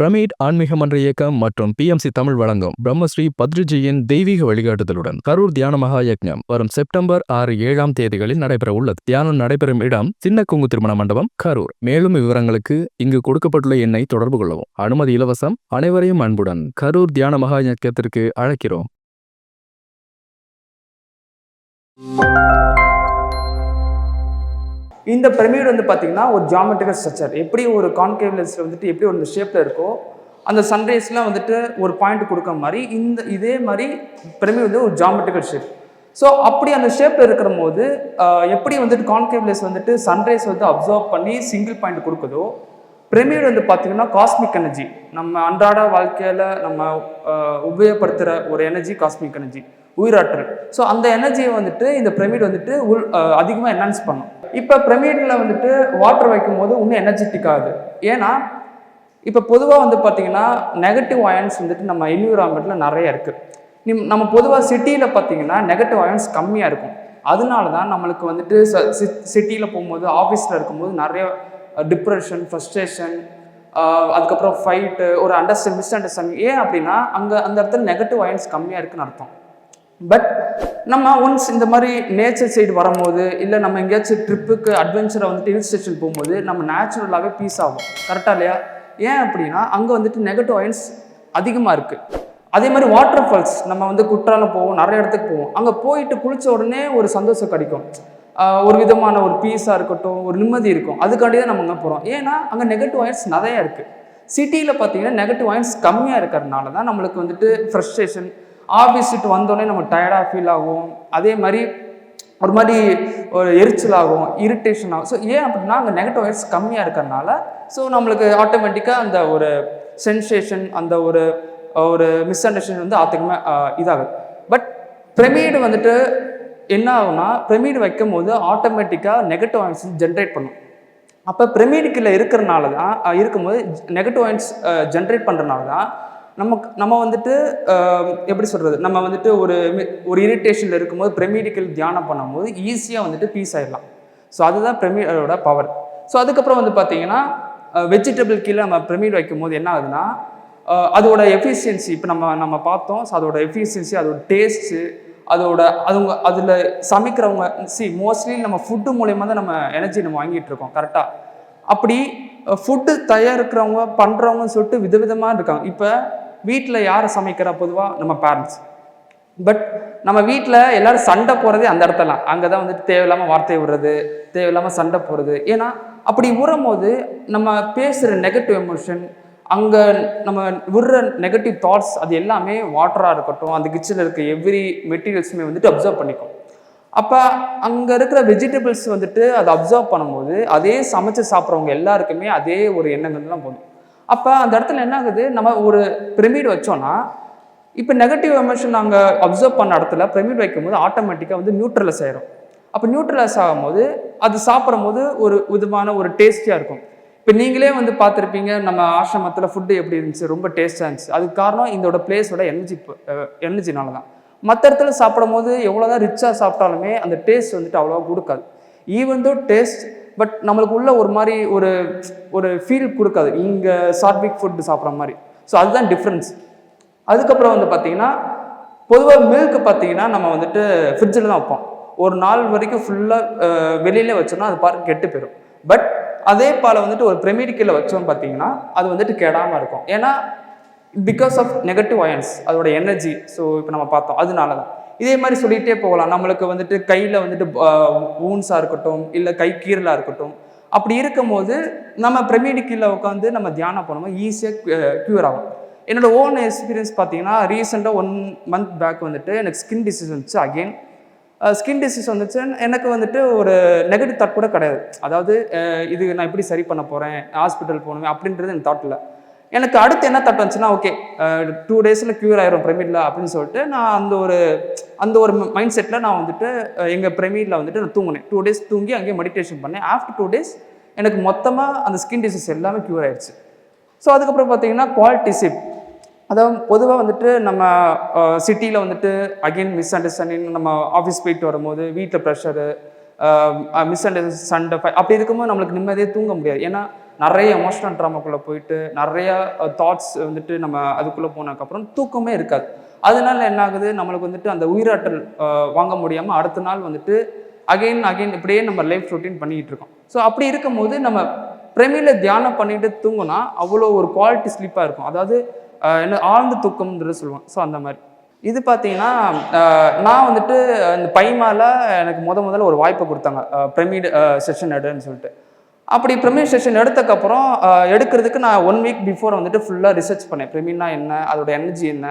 Pyramid ஆன்மீக மன்ற இயக்கம் மற்றும் பிஎம்சி தமிழ் வழங்கும் பிரம்மஸ்ரீ பத்ரிஜியின் தெய்வீக வழிகாட்டுதலுடன் கரூர் தியான மகா யக்ஞம் வரும் செப்டம்பர் ஆறு ஏழாம் தேதிகளில் நடைபெற உள்ளது தியானம் நடைபெறும் இடம் சின்ன குங்கு திருமண மண்டபம் கரூர். மேலும் விவரங்களுக்கு இங்கு கொடுக்கப்பட்டுள்ள எண்ணை தொடர்பு கொள்ளவும். அனுமதி இலவசம் அனைவரையும் அன்புடன் கரூர் தியான மகா யக்ஞத்திற்கு அழைக்கிறோம். இந்த பிரமிட் வந்து பார்த்தீங்கன்னா ஒரு ஜாமெட்ரிக்கல் ஸ்ட்ரக்சர் எப்படி ஒரு கான்கேவ் லென்ஸில் வந்துட்டு எப்படி ஒரு ஷேப்பில் இருக்கோ அந்த சன்ரைஸ்லாம் வந்துட்டு ஒரு பாயிண்ட் கொடுக்குற மாதிரி இந்த இதே மாதிரி பிரமிட் வந்து ஒரு ஜாமெட்ரிக்கல் ஷேப் ஸோ அப்படி அந்த ஷேப்பில் இருக்கிற போது எப்படி வந்துட்டு கான்கேவ் லென்ஸ் வந்துட்டு சன்ரைஸ் வந்து அப்சர்வ் பண்ணி சிங்கிள் பாயிண்ட் கொடுக்குதோ பிரமிட் வந்து பார்த்தீங்கன்னா காஸ்மிக் எனர்ஜி நம்ம அன்றாட வாழ்க்கையில் நம்ம உபயோகப்படுத்துகிற ஒரு எனர்ஜி காஸ்மிக் எனர்ஜி உயிராற்றல். ஸோ அந்த எனர்ஜியை வந்துட்டு இந்த பிரமிட் வந்துட்டு உள் அதிகமாக என்ஹான்ஸ் பண்ணும். இப்போ பிரமிடில் வந்துட்டு வாட்டர் வைக்கும் போது இன்னும் எனர்ஜெட்டிக் ஆகுது ஏன்னா இப்போ பொதுவாக வந்து பார்த்தீங்கன்னா நெகட்டிவ் அயன்ஸ் வந்துட்டு நம்ம என்விரான்மெண்ட்டில் நிறைய இருக்குது நிம் நம்ம பொதுவாக சிட்டியில் பார்த்தீங்கன்னா நெகட்டிவ் அயன்ஸ் கம்மியாக இருக்கும். அதனால தான் நம்மளுக்கு வந்துட்டு சிட்டியில் போகும்போது ஆஃபீஸில் இருக்கும்போது நிறைய டிப்ரெஷன் ஃப்ரஸ்ட்ரேஷன் அதுக்கப்புறம் ஃபைட்டு ஒரு அண்டர்ஸ்டாண்ட் மிஸ் அண்டர்ஸ்டாண்டிங் ஏன் அப்படின்னா அங்கே அந்த இடத்துல நெகட்டிவ் அயன்ஸ் கம்மியாக இருக்குன்னு அர்த்தம். பட் நம்ம ஒன்ஸ் இந்த மாதிரி நேச்சர் சைடு வரும்போது இல்லை நம்ம எங்கேயாச்சும் ட்ரிப்புக்கு அட்வென்ச்சரை வந்துட்டு ஹில் ஸ்டேஷன் போகும்போது நம்ம நேச்சுரலாகவே பீஸ் ஆகும் கரெக்டாக இல்லையா? ஏன் அப்படின்னா அங்கே வந்துட்டு நெகட்டிவ் அயன்ஸ் அதிகமாக இருக்குது அதே மாதிரி வாட்டர் ஃபால்ஸ் நம்ம வந்து குற்றாலம் போவோம் நிறைய இடத்துக்கு போவோம். அங்கே போயிட்டு குளிச்ச உடனே ஒரு சந்தோஷம் கிடைக்கும். ஒரு விதமான ஒரு பீஸாக இருக்கட்டும் ஒரு நிம்மதி இருக்கும். அதுக்காண்டி தான் நம்ம அங்கே போகிறோம் ஏன்னா அங்கே நெகட்டிவ் அயன்ஸ் நிறையா இருக்குது சிட்டியில் பார்த்தீங்கன்னா நெகட்டிவ் அயன்ஸ் கம்மியாக இருக்கிறதுனால தான் நம்மளுக்கு வந்துட்டு ஃப்ரஸ்ட்ரேஷன் ஆஃபீஸ் விட்டு வந்தோடனே நம்ம டயர்டாக ஃபீல் ஆகும். அதே மாதிரி ஒரு மாதிரி ஒரு எரிச்சல் ஆகும் இரிட்டேஷன் ஆகும். ஸோ ஏன் அப்படின்னா அங்கே நெகட்டிவ் அயன்ஸ் கம்மியாக இருக்கிறதுனால ஸோ நம்மளுக்கு ஆட்டோமேட்டிக்காக அந்த ஒரு சென்சேஷன் அந்த ஒரு ஒரு மிஸ் அண்டர்ஸ்டாண்டிங் வந்து ஆத்தகமாக இதாகுது. பட் பிரமிடு வந்துட்டு என்ன ஆகும்னா பிரமிடு வைக்கும் போது ஆட்டோமேட்டிக்காக நெகட்டிவ் ஆயின்ஸ் ஜென்ரேட் பண்ணும். அப்போ பிரமிடுக்குள்ள இருக்கிறனால தான் இருக்கும்போது நெகட்டிவ் அயன்ஸ் ஜென்ரேட் பண்ணுறனால தான் நமக்கு நம்ம வந்துட்டு எப்படி சொல்கிறது நம்ம வந்துட்டு ஒரு ஒரு இரிட்டேஷனில் இருக்கும்போது பிரமிடிக்கல் தியானம் பண்ணும்போது ஈஸியாக வந்துட்டு பீஸ் ஆயிடலாம். ஸோ அதுதான் பிரமிடோட பவர் ஸோ அதுக்கப்புறம் வந்து பார்த்தீங்கன்னா வெஜிடபிள் கீழே நம்ம பிரமிட் வைக்கும் போது என்ன ஆகுதுன்னா அதோட எஃபிஷியன்சி இப்போ நம்ம நம்ம பார்த்தோம் ஸோ அதோட எஃபிஷியன்சி அதோட டேஸ்ட்டு அதோட அதுங்க அதில் சமைக்கிறவங்க சி மோஸ்ட்லி நம்ம ஃபுட்டு மூலயமா தான் நம்ம எனர்ஜி நம்ம வாங்கிட்டு இருக்கோம் கரெக்டாக அப்படி ஃபுட்டு தயாரிக்கிறவங்க பண்ணுறவங்கன்னு சொல்லிட்டு விதவிதமாக இருக்காங்க. இப்போ வீட்டில் யார் சமைக்கிறா பொதுவாக நம்ம பேரண்ட்ஸ் பட் நம்ம வீட்டில் எல்லாரும் சண்டை போகிறதே அந்த இடத்துல அங்கே தான் வந்துட்டு தேவையில்லாமல் வார்த்தை விடுறது தேவையில்லாமல் சண்டை போடுறது. ஏன்னா அப்படி விடும் போது நம்ம பேசுகிற நெகட்டிவ் எமோஷன் அங்கே நம்ம விடுற நெகட்டிவ் தாட்ஸ் அது எல்லாமே வாட்டராக இருக்கட்டும் அந்த கிச்சனில் இருக்க எவ்ரி மெட்டீரியல்ஸுமே வந்துட்டு அப்சர்வ் பண்ணிக்கும். அப்போ அங்கே இருக்கிற வெஜிடபிள்ஸ் வந்துட்டு அதை அப்சர்வ் பண்ணும்போது அதே சமைச்சு சாப்பிட்றவங்க எல்லாருக்குமே அதே ஒரு எண்ணங்கள்லாம் போகும் போதும். அப்போ அந்த இடத்துல என்ன ஆகுது? நம்ம ஒரு பிரமிட் வச்சோன்னா இப்போ நெகட்டிவ் எமோஷன் நாங்கள் அப்சர்வ் பண்ண இடத்துல பிரமிட் வைக்கும்போது ஆட்டோமேட்டிக்காக வந்து நியூட்ரலைஸ் ஆயிரும். அப்போ நியூட்ரலைஸ் ஆகும்போது அது சாப்பிடும்போது ஒரு விதமான ஒரு டேஸ்டியாக இருக்கும். இப்போ நீங்களே வந்து பார்த்துருப்பீங்க நம்ம ஆசிரமத்தில் ஃபுட்டு எப்படி இருந்துச்சு ரொம்ப டேஸ்டாக இருந்துச்சு. அதுக்கு காரணம் இதோட பிளேஸோட எனர்ஜி எனர்ஜினால தான். மற்ற இடத்துல சாப்பிடும் போது எவ்வளோதான் ரிச்சாக சாப்பிட்டாலுமே அந்த டேஸ்ட் வந்துட்டு அவ்வளோவா கொடுக்காது. ஈவன் தோ டேஸ்ட் பட் நம்மளுக்கு உள்ள ஒரு மாதிரி ஒரு ஒரு ஃபீல் கொடுக்காது. இங்கே சாத்விக் ஃபுட்டு சாப்பிட்ற மாதிரி. ஸோ அதுதான் டிஃப்ரென்ஸ் அதுக்கப்புறம் வந்து பார்த்தீங்கன்னா பொதுவாக மில்க் பார்த்தீங்கன்னா நம்ம வந்துட்டு ஃப்ரிட்ஜில் தான் வைப்போம். ஒரு நாள் வரைக்கும் ஃபுல்லாக வெளியிலே வச்சோம்னா அது பார்க்க கெட்டு போயிடும் பட் அதே பாலை வந்துட்டு ஒரு பிரமிடிக்கலில் வச்சோம் பார்த்தீங்கன்னா அது வந்துட்டு கெடாமல் இருக்கும். ஏன்னா பிகாஸ் ஆஃப் நெகட்டிவ் அயன்ஸ் அதோட எனர்ஜி ஸோ இப்போ நம்ம பார்த்தோம் அதனால தான் இதே மாதிரி சொல்லிகிட்டே போகலாம். நம்மளுக்கு வந்துட்டு கையில் வந்துட்டு ஊன்ஸாக இருக்கட்டும் இல்லை கை கீரலாக இருக்கட்டும். அப்படி இருக்கும்போது நம்ம பிரமிடி கீழே உட்காந்து நம்ம தியானம் பண்ணுவோம் ஈஸியாக க்யூர் ஆகும். என்னோட ஓன் எக்ஸ்பீரியன்ஸ் பார்த்தீங்கன்னா ரீசெண்டாக ஒன் மந்த் பேக் வந்துட்டு எனக்கு ஸ்கின் டிசீஸ் வந்துச்சு. அகெயின் ஸ்கின் டிசீஸ் வந்துச்சுன்னு எனக்கு வந்துட்டு ஒரு நெகட்டிவ் தாட் கூட கிடையாது. அதாவது இது நான் எப்படி சரி பண்ண போகிறேன் ஹாஸ்பிட்டல் போகணுமே அப்படின்றது எனக்கு தாட் இல்லை. எனக்கு அடுத்து என்ன தாட் வந்துச்சுன்னா ஓகே டூ டேஸில் க்யூர் ஆயிரும் பிரமிடில் அப்படின்னு சொல்லிட்டு நான் அந்த ஒரு அந்த ஒரு மைண்ட் செட்டில் நான் வந்துட்டு எங்கள் பிரமிடில் வந்துட்டு நான் தூங்கினேன். டூ டேஸ் தூங்கி அங்கேயே மெடிடேஷன் பண்ணேன். ஆஃப்டர் டூ டேஸ் எனக்கு மொத்தமாக அந்த ஸ்கின் டிசீஸ் எல்லாமே க்யூர் ஆயிடுச்சு. ஸோ அதுக்கப்புறம் பார்த்தீங்கன்னா குவாலிட்டி சிப் அதாவது பொதுவாக வந்துட்டு நம்ம சிட்டியில் வந்துட்டு அகெயின் மிஸ் அண்டர்ஸ்டாண்டிங் நம்ம ஆஃபீஸ் போயிட்டு வரும்போது வீட்டில் ப்ரெஷரு மிஸ் அண்டர்ஸ்டாண்ட் சண்டை அப்படி இருக்கும்போது நம்மளுக்கு நிம்மதியே தூங்க முடியாது. ஏன்னா நிறைய எமோஷனல் ட்ராமாக்குள்ளே போயிட்டு நிறைய தாட்ஸ் வந்துட்டு நம்ம அதுக்குள்ளே போனதுக்கப்புறம் தூக்கமே இருக்காது. அதனால என்ன ஆகுது? நம்மளுக்கு வந்துட்டு அந்த உயிராற்றல் வாங்க முடியாமல் அடுத்த நாள் வந்துட்டு அகைன் அகைன் இப்படியே நம்ம லைஃப் ரொட்டீன் பண்ணிக்கிட்டு இருக்கோம். ஸோ அப்படி இருக்கும்போது நம்ம பிரமியில் தியானம் பண்ணிட்டு தூங்கினா அவ்வளோ ஒரு குவாலிட்டி ஸ்லீப்பாக இருக்கும். அதாவது என்ன ஆழ்ந்த தூக்கம்ன்றது சொல்லுவேன் ஸோ அந்த மாதிரி. இது பார்த்தீங்கன்னா நான் வந்துட்டு இந்த பைமால எனக்கு முத முதல்ல ஒரு வாய்ப்பை கொடுத்தாங்க. பிரமிட் செஷன் எடுன்னு சொல்லிட்டு. அப்படி பிரமிட் செஷன் எடுத்தக்கப்புறம் எடுக்கிறதுக்கு நான் ஒன் வீக் பிஃபோர் வந்துட்டு ஃபுல்லாக ரிசர்ச் பண்ணேன். பிரமிட்னா என்ன அதோட எனர்ஜி என்ன.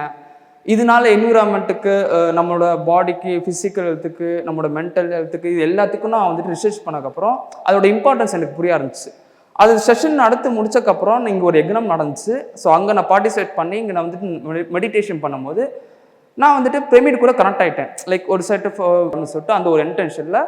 இதனால என்விரான்மெண்ட்டுக்கு நம்மளோட பாடிக்கு ஃபிசிக்கல் ஹெல்த்துக்கு நம்மளோட மென்டல் ஹெல்த்துக்கு இது எல்லாத்துக்கும் நான் வந்துட்டு ரிசர்ச் பண்ணக்கப்புறம் அதோட இம்பார்ட்டன்ஸ் எனக்கு புரிய ஆரம்பிச்சு அது செஷன் நடத்து முடிச்சக்கப்புறம் இங்கே ஒரு எக்னம் நடந்துச்சு. ஸோ அங்கே நான் பார்ட்டிசிபேட் பண்ணி இங்கே நான் வந்துட்டு மெடிடேஷன் பண்ணும்போது நான் வந்துட்டு பிரமிட் கூட கனெக்ட் ஆகிட்டேன் லைக் ஒரு செட் சொல்லிட்டு அந்த ஒரு இன்டென்ஷனில்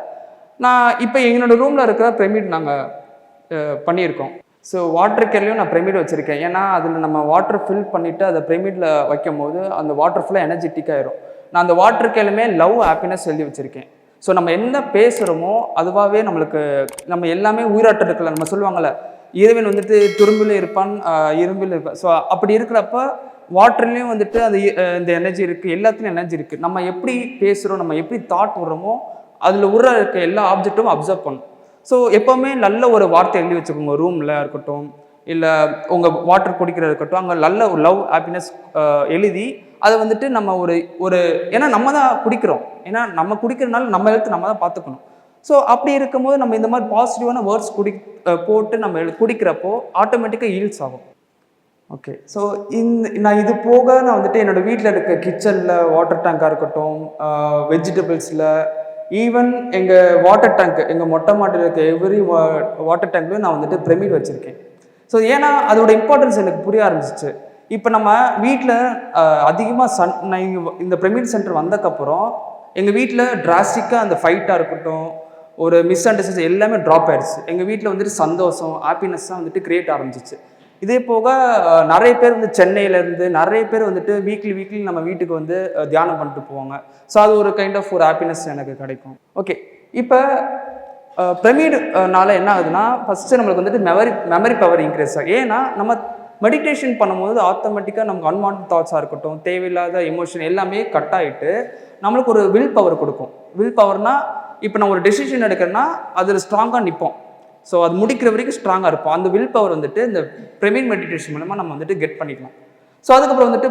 நான் இப்போ எங்களோட ரூமில் இருக்கிற பிரமிட் நாங்கள் பண்ணியிருக்கோம். ஸோ வாட்டர் கேர்லேயும் நான் பிரமிட் வச்சுருக்கேன். ஏன்னா அதில் நம்ம வாட்டர் ஃபில் பண்ணிவிட்டு அதை பிரமிடில் வைக்கும் போது அந்த வாட்டர் ஃபுல்லாக எனர்ஜெட்டிக் ஆயிரும். நான் அந்த வாட்டர் கேர்லுமே லவ் ஹாப்பினஸ் எழுதி வச்சுருக்கேன். ஸோ நம்ம என்ன பேசுகிறோமோ அதுவாகவே நம்மளுக்கு நம்ம எல்லாமே உயிராட்டம் இருக்கல நம்ம சொல்லுவாங்கள்ல இறைவன் வந்துட்டு துரும்பில் இருப்பான் இரும்பில் இருப்பான் ஸோ அப்படி இருக்கிறப்ப வாட்டர்லேயும் வந்துட்டு அது இந்த எனர்ஜி இருக்குது எல்லாத்துலேயும் எனர்ஜி இருக்குது நம்ம எப்படி பேசுகிறோம் நம்ம எப்படி தாட் விடுறோமோ அதில் உள்ள இருக்க எல்லா ஆப்ஜெக்ட்டும் அப்சர்வ் பண்ணும். ஸோ எப்போவுமே நல்ல ஒரு வார்த்தை எழுதி வச்சுக்கோங்க. ரூமில் இருக்கட்டும் இல்லை உங்கள் வாட்டர் குடிக்கிறதா இருக்கட்டும் அங்கே நல்ல ஒரு லவ் ஹாப்பினஸ் எழுதி அதை வந்துட்டு நம்ம ஒரு ஒரு ஏன்னா நம்ம தான் குடிக்கிறோம். ஏன்னா நம்ம குடிக்கிறனால நம்ம எழுத்து நம்ம தான் பார்த்துக்கணும். ஸோ அப்படி இருக்கும்போது நம்ம இந்த மாதிரி பாசிட்டிவான வேர்ட்ஸ் குடி போட்டு நம்ம குடிக்கிறப்போ ஆட்டோமேட்டிக்காக ஈல்ஸ் ஆகும். ஓகே ஸோ இந்த நான் இது போக நான் வந்துட்டு என்னோட வீட்டில் இருக்க கிச்சனில் வாட்டர் டேங்காக இருக்கட்டும் வெஜிடபிள்ஸில் ஈவன் எங்கள் வாட்டர் டேங்க் எங்கள் மொட்டை மாட்டில் இருக்க எவ்ரி வாட்டர் டேங்க்லையும் நான் வந்துட்டு பிரமிட் வச்சுருக்கேன். ஸோ ஏன்னா அதோட இம்பார்ட்டன்ஸ் எனக்கு புரிய ஆரம்பிச்சிச்சு. இப்போ நம்ம வீட்டில் அதிகமாக சன் நான் இந்த பிரமிட் சென்டர் வந்ததுக்கப்புறம் எங்கள் வீட்டில் டிராஸ்டிக்காக அந்த ஃபைட்டாக இருக்கட்டும் ஒரு மிஸ் அண்டர்ஸ்டாண்டிங் எல்லாமே ட்ராப் ஆயிடுச்சு. எங்கள் வீட்டில் வந்துட்டு சந்தோஷம் ஹாப்பினஸ் தான் வந்துட்டு கிரியேட் ஆரம்பிச்சிச்சு. இதே போக நிறைய பேர் வந்து சென்னையிலேருந்து நிறைய பேர் வந்துட்டு வீக்லி வீக்லி நம்ம வீட்டுக்கு வந்து தியானம் பண்ணிட்டு போவாங்க. ஸோ அது ஒரு கைண்ட் ஆஃப் ஒரு ஹாப்பினஸ் எனக்கு கிடைக்கும். ஓகே இப்போ பிரமிடுனால என்ன ஆகுதுன்னா ஃபஸ்ட்டு நம்மளுக்கு வந்துட்டு மெமரி மெமரி பவர் இன்க்ரீஸ் ஆகும் ஏன்னா நம்ம மெடிடேஷன் பண்ணும்போது ஆட்டோமேட்டிக்காக நமக்கு அன்வான்ட் தாட்ஸாக இருக்கட்டும் தேவையில்லாத எமோஷன் எல்லாமே கட் ஆகிட்டு நம்மளுக்கு ஒரு வில் பவர் கொடுக்கும். வில் பவர்னால் இப்போ நான் ஒரு டெசிஷன் எடுக்கிறேன்னா அதில் ஸ்ட்ராங்காக நிற்போம் ஸோ அது முடிக்கிற வரைக்கும் ஸ்ட்ராங்காக இருப்போம். அந்த வில் பவர் வந்துட்டு இந்த பிரமிட் மெடிடேஷன் மூலமாக நம்ம வந்துட்டு கெட் பண்ணிக்கலாம். ஸோ அதுக்கப்புறம் வந்துட்டு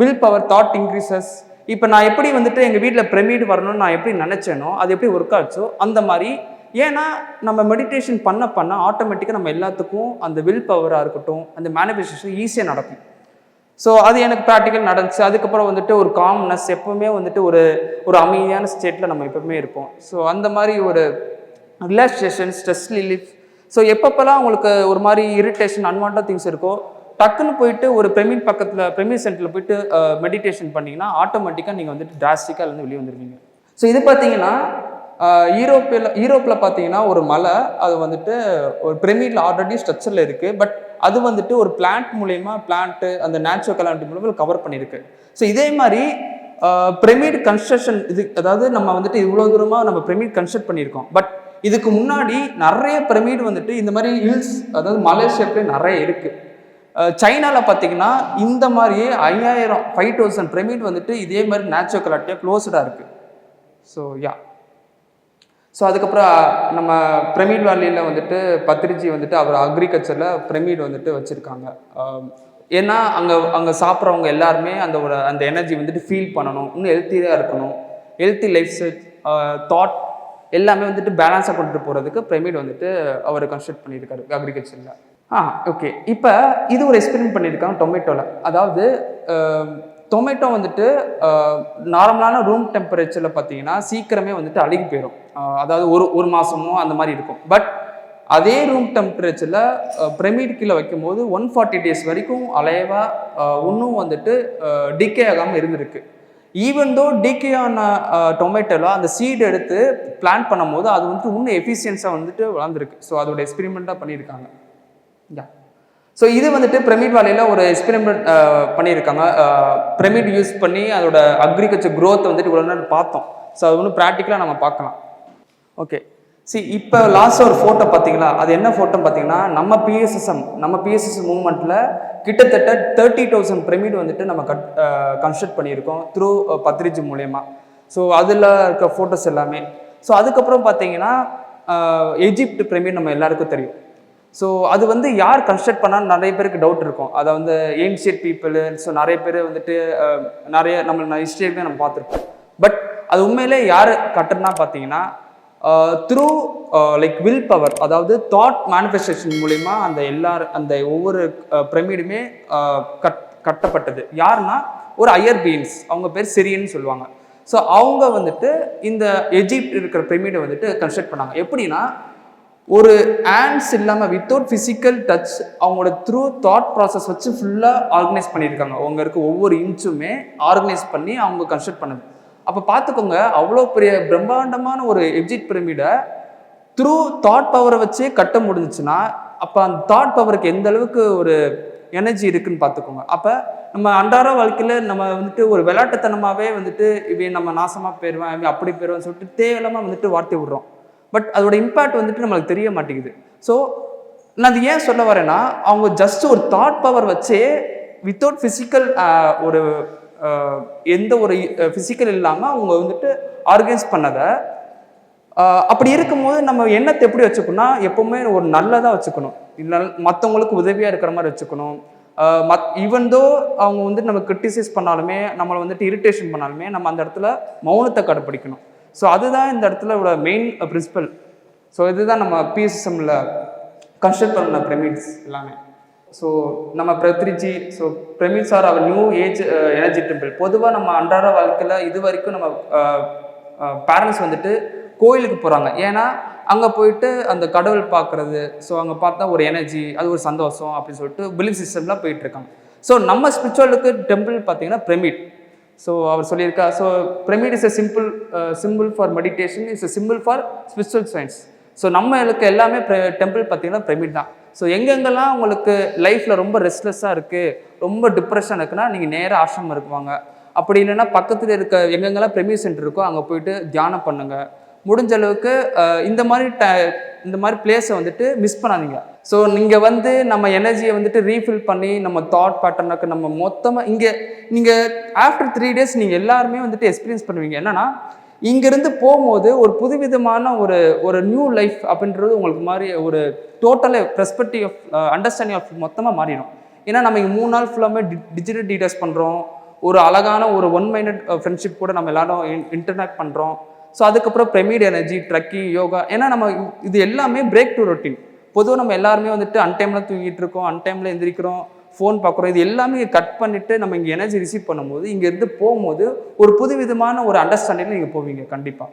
வில் பவர் தாட் இன்க்ரீசஸ் இப்போ நான் எப்படி வந்துட்டு எங்கள் வீட்டில் பிரமிட் வரணும்னு நான் எப்படி நினச்சேனோ அது எப்படி ஒர்க் ஆச்சோ அந்த மாதிரி ஏன்னா நம்ம மெடிடேஷன் பண்ண பண்ண ஆட்டோமேட்டிக்காக நம்ம எல்லாத்துக்கும் அந்த வில் பவராக இருக்கட்டும் அந்த மேனிஃபெஸ்டேஷன் ஈஸியாக நடக்கும். ஸோ அது எனக்கு ப்ராக்டிக்கல் நடந்துச்சு. அதுக்கப்புறம் வந்துட்டு ஒரு காம்னஸ் எப்பவுமே வந்துட்டு ஒரு ஒரு அமைதியான ஸ்டேட்டில் நம்ம எப்பவுமே இருப்போம். ஸோ அந்த மாதிரி ஒரு ரிலாக்ஸேஷன் ஸ்ட்ரெஸ் ரிலீஃப் ஸோ எப்பப்பெல்லாம் உங்களுக்கு ஒரு மாதிரி இரிட்டேஷன் அன்வான்ட் திங்ஸ் இருக்கோ டக்குன்னு போயிட்டு ஒரு பிரமிட் பக்கத்தில் பிரமிட் சென்டரில் போயிட்டு மெடிடேஷன் பண்ணிங்கன்னா ஆட்டோமேட்டிக்காக நீங்கள் வந்துட்டு டிராஸ்டிக்காக இருந்து வெளியே வந்துடுவீங்க ஸோ இது பார்த்தீங்கன்னா யூரோப்பில் யூரோப்பில் பார்த்தீங்கன்னா ஒரு மலை அது வந்துட்டு ஒரு பிரமிடில் ஆல்ரெடி ஸ்ட்ரக்சரில் இருக்குது பட் அது வந்துட்டு ஒரு பிளான்ட் மூலயமா பிளான்ட்டு அந்த நேச்சுரல் கலாமிட்டி மூலமாக கவர் பண்ணியிருக்கு ஸோ இதே மாதிரி பிரமிட் கன்ஸ்ட்ரக்ஷன் இது அதாவது நம்ம வந்துட்டு இவ்வளோ தூரமாக நம்ம பிரமிட் கன்ஸ்ட்ரக்ட் பண்ணியிருக்கோம். பட் இதுக்கு முன்னாடி நிறைய பிரமிட் வந்துட்டு இந்த மாதிரி ஹில்ஸ் அதாவது மலை நிறைய இருக்குது சைனாவில் பார்த்தீங்கன்னா இந்த மாதிரியே ஐயாயிரம் ஃபைவ் தௌசண்ட் பிரமிட் வந்துட்டு இதே மாதிரி நேச்சுரல் கலாட்டியாக க்ளோஸ்டாக இருக்குது ஸோ யா ஸோ அதுக்கப்புறம் நம்ம பிரமிட் வேலியில் வந்துட்டு பத்திரிஜி வந்துட்டு அவர் அக்ரிகல்ச்சரில் பிரமிட் வந்துட்டு வச்சுருக்காங்க. ஏன்னா அங்கே அங்கே சாப்பிட்றவங்க எல்லாருமே அந்த ஒரு அந்த எனர்ஜி வந்துட்டு ஃபீல் பண்ணணும். இன்னும் ஹெல்த்தியாக இருக்கணும். ஹெல்த்தி லைஃப் ஸ்டைல் தாட் எல்லாமே வந்துட்டு பேலன்ஸாக கொண்டுட்டு போகிறதுக்கு பிரமிட் வந்துட்டு அவர் கன்ஸ்ட்ரக்ட் பண்ணியிருக்காரு அக்ரிகல்ச்சரில் ஆ ஓகே இப்போ இது ஒரு எக்ஸ்பெரிமெண்ட் பண்ணியிருக்காங்க டொமேட்டோவில் அதாவது டொமேட்டோ வந்துட்டு நார்மலான ரூம் டெம்பரேச்சரில் பார்த்தீங்கன்னா சீக்கிரமே வந்துட்டு அழுகி போயிடும் அதாவது ஒரு ஒரு மாதமோ அந்த மாதிரி இருக்கும். பட் அதே ரூம் டெம்பரேச்சரில் பிரமிட் கீழே வைக்கும்போது ஒன் ஃபார்ட்டி டேஸ் வரைக்கும் அலைவாக இன்னும் வந்துட்டு டிகே ஆகாமல் இருந்திருக்கு. ஈவன் தோ டிகே ஆன டொமேட்டோவில் அந்த சீடு எடுத்து பிளான் பண்ணும்போது அது வந்துட்டு இன்னும் எஃபிஷியன்ஸாக வந்துட்டு வளர்ந்துருக்கு. ஸோ அதோட எக்ஸ்பெரிமெண்ட்டாக பண்ணியிருக்காங்க. யா ஸோ இது வந்துட்டு பிரமிட் வேலையில் ஒரு எக்ஸ்பெரிமெண்ட் பண்ணியிருக்காங்க. பிரமிட் யூஸ் பண்ணி அதோட அக்ரிகல்ச்சர் growth வந்துட்டு இவ்வளோ நேரம் பார்த்தோம். ஸோ அது ஒன்றும் ப்ராக்டிக்கலாக நம்ம பார்க்கலாம். ஓகே சி இப்போ லாஸ்ட் ஒரு ஃபோட்டோ பார்த்தீங்களா? அது என்ன ஃபோட்டோ பார்த்தீங்கன்னா நம்ம பிஎஸ்எஸ்எம் நம்ம பிஎஸ்எஸ் மூவ்மெண்ட்டில் கிட்டத்தட்ட தேர்ட்டி தௌசண்ட் பிரமிட் வந்துட்டு நம்ம கட் கன்ஸ்ட்ரக்ட் பண்ணியிருக்கோம் த்ரூ பத்ரிஜி மூலயமா. ஸோ அதில் இருக்க ஃபோட்டோஸ் எல்லாமே. ஸோ அதுக்கப்புறம் பார்த்தீங்கன்னா எஜிப்ட் பிரமிட் நம்ம எல்லாருக்கும் தெரியும். ஸோ அது வந்து யார் கன்ஸ்ட்ரக்ட் பண்ணான்னு நிறைய பேருக்கு டவுட் இருக்கும். அதை வந்து ஏன்ஷியட் பீப்புள் ஸோ நிறைய பேர் வந்துட்டு நிறைய நம்ம ஹிஸ்ட்ரியுமே நம்ம பார்த்துருப்போம். பட் அது உண்மையிலே யார் கட்டுறதுனா பார்த்தீங்கன்னா த்ரூ லைக் வில் பவர் அதாவது தாட் மேனிஃபெஸ்டேஷன் மூலிமா அந்த எல்லார் அந்த ஒவ்வொரு பிரமிடுமே கட் கட்டப்பட்டது. யாருன்னா ஒரு ஐயர் பீயிங்ஸ் அவங்க பேர் சிரியன்னு சொல்லுவாங்க. ஸோ அவங்க வந்துட்டு இந்த எஜிப்ட் இருக்கிற பிரமிடை வந்துட்டு கன்ஸ்ட்ரக்ட் பண்ணாங்க. எப்படின்னா ஒரு ஆண்ட்ஸ் இல்லாமல் வித்தவுட் ஃபிசிக்கல் டச் அவங்களோட த்ரூ தாட் ப்ராசஸ் வச்சு ஃபுல்லாக ஆர்கனைஸ் பண்ணியிருக்காங்க. அவங்க இருக்க ஒவ்வொரு இன்ச்சுமே ஆர்கனைஸ் பண்ணி அவங்க கன்ஸ்ட்ரக்ட் பண்ணது. அப்போ பார்த்துக்கோங்க அவ்வளோ பெரிய பிரம்மாண்டமான ஒரு எக்ஸிட் பிரமிடை த்ரூ தாட் பவரை வச்சே கட்ட முடிஞ்சிச்சுன்னா அப்போ அந்த தாட் பவருக்கு எந்த அளவுக்கு ஒரு எனர்ஜி இருக்குன்னு பார்த்துக்கோங்க அப்போ நம்ம அன்றாட வாழ்க்கையில் நம்ம வந்துட்டு ஒரு விளையாட்டுத்தனமாகவே வந்துட்டு இவன் நம்ம நாசமாக போயிடுவேன் இவன் அப்படி போயிடுவேன் சொல்லிட்டு தேவையில்லாமல் வந்துட்டு வார்த்தை விடுறோம். பட் அதோட இம்பேக்ட் வந்துட்டு நம்மளுக்கு தெரிய மாட்டேங்குது. ஸோ நான் அது ஏன் சொல்ல வரேன்னா அவங்க ஜஸ்ட் ஒரு தாட் பவர் வச்சே வித்தவுட் ஃபிசிக்கல் ஒரு எந்த ஒரு ஃபிசிக்கல் இல்லாமல் அவங்க வந்துட்டு ஆர்கனைஸ் பண்ணதை அப்படி இருக்கும்போது நம்ம எண்ணத்தை எப்படி வச்சுக்கணும்னா எப்பவுமே ஒரு நல்லதாக வச்சுக்கணும். இல்லை மற்றவங்களுக்கு உதவியாக இருக்கிற மாதிரி வச்சுக்கணும். மத் ஈவன் தோ அவங்க வந்து நம்ம கிரிட்டிசைஸ் பண்ணாலுமே நம்மளை வந்துட்டு இரிட்டேஷன் பண்ணாலுமே நம்ம அந்த இடத்துல மௌனத்தை கடைப்பிடிக்கணும். ஸோ அதுதான் இந்த இடத்துல மெயின் பிரின்சிபல் ஸோ இதுதான் நம்ம பிஎஸ்எம்ல கன்ஸ்ட்ரக்ட் பண்ண பிரமிட்ஸ் எல்லாமே. ஸோ நம்ம Patriji so pyramids are our new age energy temple பொதுவாக நம்ம அன்றாட வாழ்க்கையில் இது வரைக்கும் நம்ம uh, uh, பேரண்ட்ஸ் வந்துட்டு கோயிலுக்கு போகிறாங்க ஏன்னா அங்கே போயிட்டு அந்த கடவுள் பார்க்குறது ஸோ அங்கே பார்த்தா ஒரு எனர்ஜி அது ஒரு சந்தோஷம் அப்படின்னு சொல்லிட்டு பிலீஃப் சிஸ்டம்லாம் போயிட்டு இருக்காங்க. ஸோ நம்ம ஸ்பிரிச்சுவலுக்கு டெம்பிள் பார்த்தீங்கன்னா பிரமிட். ஸோ அவர் சொல்லியிருக்கா so pyramid is a symbol symbol for meditation is a symbol for spiritual science so நம்மளுக்கு எல்லாமே டெம்பிள் பார்த்தீங்கன்னா பிரமிட் தான். ஸோ எங்கெங்கெல்லாம் உங்களுக்கு லைஃப்பில் ரொம்ப ரெஸ்ட்லெஸ்ஸாக இருக்குது ரொம்ப டிப்ரெஷன் இருக்குன்னா நீங்கள் நேராக ஆசிரமம் இருக்குவாங்க அப்படி இல்லைன்னா பக்கத்தில் இருக்க எங்கெங்கெல்லாம் பிரமிட் சென்டர் இருக்கோ அங்கே போயிட்டு தியானம் பண்ணுங்கள் முடிஞ்ச அளவுக்கு இந்த மாதிரி ட இந்த மாதிரி பிளேஸை வந்துட்டு மிஸ் பண்ணாதீங்க. ஸோ நீங்கள் வந்து நம்ம எனர்ஜியை வந்துட்டு ரீஃபில் பண்ணி நம்ம தாட் பேட்டர்னுக்கு நம்ம மொத்தமாக இங்கே நீங்கள் ஆஃப்டர் த்ரீ டேஸ் நீங்கள் எல்லாருமே வந்துட்டு எக்ஸ்பீரியன்ஸ் பண்ணுவீங்க. என்னென்னா இங்கேருந்து போகும்போது ஒரு புதுவிதமான ஒரு ஒரு நியூ லைஃப் அப்படின்றது உங்களுக்கு மாதிரி ஒரு டோட்டலாக பெர்ஸ்பெக்டிவ் ஆஃப் அண்டர்ஸ்டாண்டிங் ஆஃப் மொத்தமாக மாறிடும். ஏன்னா நம்ம இங்கே மூணு நாள் ஃபுல்லாமே டிஜிட்டல் டீடைல்ஸ் பண்ணுறோம் ஒரு அழகான ஒரு ஒன் மைண்டட் ஃப்ரெண்ட்ஷிப் கூட நம்ம எல்லாரும் இன்டர்நேக்ட் பண்ணுறோம் ஸோ அதுக்கப்புறம் பிரமிட் எனர்ஜி ட்ரக்கிங் யோகா ஏன்னா நம்ம இது எல்லாமே பிரேக் டு ரொட்டீன் பொதுவாக நம்ம எல்லாருமே வந்துட்டு அன்டைமில் தூங்கிட்டு இருக்கோம் அன்டைமில் எந்திரிக்கிறோம் ஃபோன் பார்க்குறோம் இது எல்லாமே கட் பண்ணிவிட்டு நம்ம இங்கே எனர்ஜி ரிசீவ் பண்ணும்போது இங்கேருந்து போகும்போது ஒரு புதுவிதமான ஒரு அண்டர்ஸ்டாண்டிங்கில் நீங்கள் போவீங்க கண்டிப்பாக